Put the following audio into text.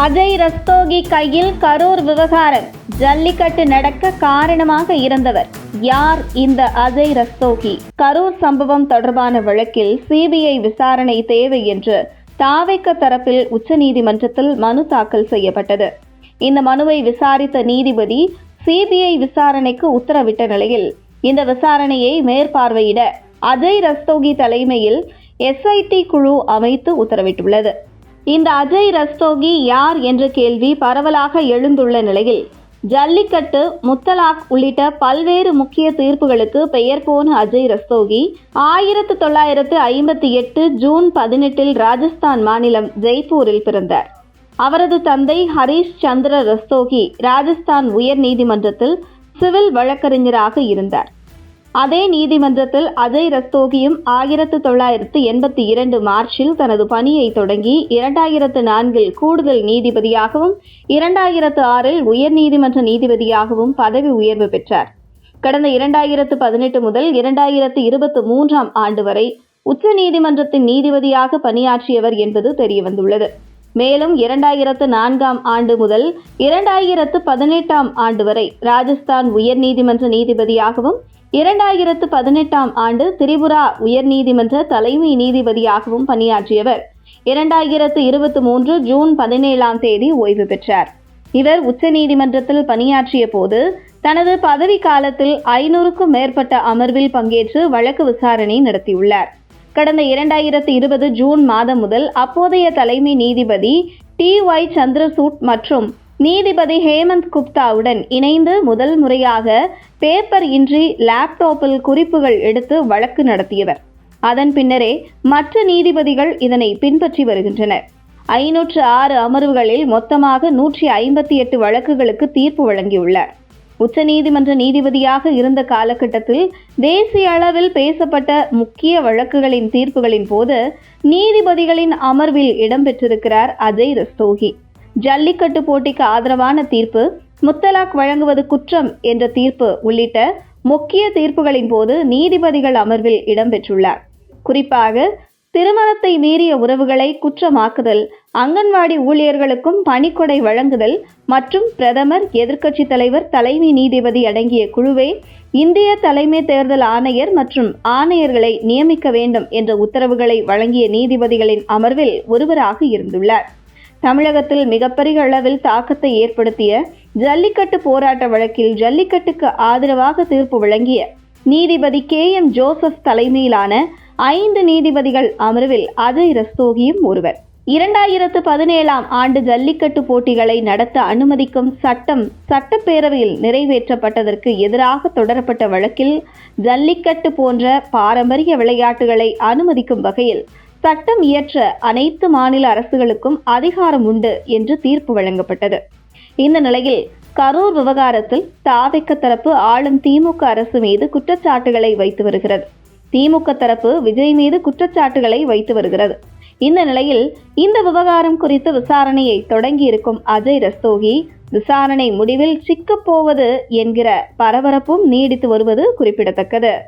அஜய் ரஸ்தோகி கையில் கரூர் விவகாரம். ஜல்லிக்கட்டு நடக்க காரணமாக இருந்தவர் யார் இந்த அஜய் ரஸ்தோகி? கரூர் சம்பவம் தொடர்பான வழக்கில் சிபிஐ விசாரணை தேவை என்று தாவேக்க தரப்பில் உச்சநீதிமன்றத்தில் மனு தாக்கல் செய்யப்பட்டது. இந்த மனுவை விசாரித்த நீதிபதி சிபிஐ விசாரணைக்கு உத்தரவிட்ட நிலையில் இந்த விசாரணையை மேற்பார்வையிட அஜய் ரஸ்தோகி தலைமையில் எஸ்ஐடி குழு அமைத்து உத்தரவிட்டுள்ளது. இந்த அஜய் ரஸ்தோகி யார் என்ற கேள்வி பரவலாக எழுந்துள்ள நிலையில் ஜல்லிக்கட்டு முத்தலாக் உள்ளிட்ட பல்வேறு முக்கிய தீர்ப்புகளுக்கு பெயர் போன அஜய் ரஸ்தோகி ஆயிரத்து தொள்ளாயிரத்து ஐம்பத்தி எட்டு ஜூன் பதினெட்டில் ராஜஸ்தான் மாநிலம் ஜெய்ப்பூரில் பிறந்தார். அவரது தந்தை ஹரிஷ் சந்திர ரஸ்தோகி ராஜஸ்தான் உயர் நீதிமன்றத்தில் சிவில் வழக்கறிஞராக இருந்தார். அதே நீதிமன்றத்தில் அஜய் ரஸ்தோகியும் ஆயிரத்து தொள்ளாயிரத்து எண்பத்தி இரண்டு மார்ச்சில் தனது பணியை தொடங்கி இரண்டாயிரத்து நான்கில் கூடுதல் நீதிபதியாகவும் இரண்டாயிரத்து ஆறில் உயர்நீதிமன்ற நீதிபதியாகவும் பதவி உயர்வு பெற்றார். கடந்த இரண்டாயிரத்து பதினெட்டு முதல் இரண்டாயிரத்து இருபத்தி மூன்றாம் ஆண்டு வரை உச்ச நீதிமன்றத்தின் நீதிபதியாக பணியாற்றியவர் என்பது தெரியவந்துள்ளது. மேலும் இரண்டாயிரத்து நான்காம் ஆண்டு முதல் இரண்டாயிரத்து பதினெட்டாம் ஆண்டு வரை ராஜஸ்தான் உயர்நீதிமன்ற நீதிபதியாகவும் இரண்டாயிரத்து பதினெட்டாம் ஆண்டு திரிபுரா உயர்நீதிமன்ற தலைமை நீதிபதியாகவும் பணியாற்றியவர். இரண்டாயிரத்து இருபத்தி மூன்று ஜூன் பதினேழாம் தேதி ஓய்வு பெற்றார். இவர் உச்சநீதிமன்றத்தில் பணியாற்றிய போது தனது பதவி காலத்தில் ஐநூறுக்கும் மேற்பட்ட அமர்வில் பங்கேற்று வழக்கு விசாரணை நடத்தியுள்ளார். கடந்த இரண்டாயிரத்து இருபது ஜூன் மாதம் முதல் அப்போதைய தலைமை நீதிபதி டி ஒய் சந்திரசூட் மற்றும் நீதிபதி ஹேமந்த் குப்தாவுடன் இணைந்து முதல் முறையாக பேப்பர் இன்றி லேப்டாப்பில் குறிப்புகள் எடுத்து வழக்கு நடத்தியவர். அதன் பின்னரே மற்ற நீதிபதிகள் இதனை பின்பற்றி வருகின்றனர். ஐநூற்று ஆறு அமர்வுகளில் மொத்தமாக நூற்றி ஐம்பத்தி எட்டு வழக்குகளுக்கு தீர்ப்பு வழங்கியுள்ளார். உச்சநீதிமன்ற நீதிபதியாக இருந்த காலகட்டத்தில் தேசிய அளவில் பேசப்பட்ட முக்கிய வழக்குகளின் தீர்ப்புகளின் போது நீதிபதிகளின் அமர்வில் இடம்பெற்றிருக்கிறார் அஜய் ரஸ்தோகி. ஜல்லிக்கட்டு போட்டிக்கு ஆதரவான தீர்ப்பு முத்தலாக் வழங்குவது குற்றம் என்ற தீர்ப்பு உள்ளிட்ட முக்கிய தீர்ப்புகளின் போது நீதிபதிகள் அமர்வில் இடம்பெற்றுள்ளார். குறிப்பாக திருமணத்தை மீறிய உறவுகளை குற்றமாக்குதல் அங்கன்வாடி ஊழியர்களுக்கும் பணிக்கொடை வழங்குதல் மற்றும் பிரதமர் எதிர்க்கட்சித் தலைவர் தலைமை நீதிபதி அடங்கிய குழுவே இந்திய தலைமை தேர்தல் ஆணையர் மற்றும் ஆணையர்களை நியமிக்க வேண்டும் என்ற உத்தரவுகளை வழங்கிய நீதிபதிகளின் அமர்வில் ஒருவராக இருந்துள்ளார். தமிழகத்தில் மிகப்பெரிய அளவில் தாக்கத்தை ஏற்படுத்திய ஜல்லிக்கட்டு போராட்ட வழக்கில் ஜல்லிக்கட்டுக்கு ஆதரவாக தீர்ப்பு வழங்கிய நீதிபதி கே எம் ஜோசப் தலைமையிலான ஐந்து நீதிபதிகள் அமர்வில் அஜய் ரஸ்தோகியும் ஒருவர். இரண்டாயிரத்து பதினேழாம் ஆண்டு ஜல்லிக்கட்டு போட்டிகளை நடத்த அனுமதிக்கும் சட்டம் சட்டப்பேரவையில் நிறைவேற்றப்பட்டதற்கு எதிராக தொடரப்பட்ட வழக்கில் ஜல்லிக்கட்டு போன்ற பாரம்பரிய விளையாட்டுகளை அனுமதிக்கும் வகையில் சட்டம் இயற்ற அனைத்து மாநில அரசுகளுக்கும் அதிகாரம் உண்டு என்று தீர்ப்பு வழங்கப்பட்டது. இந்த நிலையில் கரூர் விவகாரத்தில் தாவிக்க தரப்பு ஆளும் திமுக அரசு மீது குற்றச்சாட்டுகளை வைத்து வருகிறது. திமுக தரப்பு விஜய் மீது குற்றச்சாட்டுகளை வைத்து வருகிறது. இந்த நிலையில் இந்த விவகாரம் குறித்து விசாரணையை தொடங்கியிருக்கும் அஜய் ரஸ்தோகி விசாரணை முடிவில் சிக்கப்போவது என்கிற பரபரப்பும் நீடித்து வருவது குறிப்பிடத்தக்கது.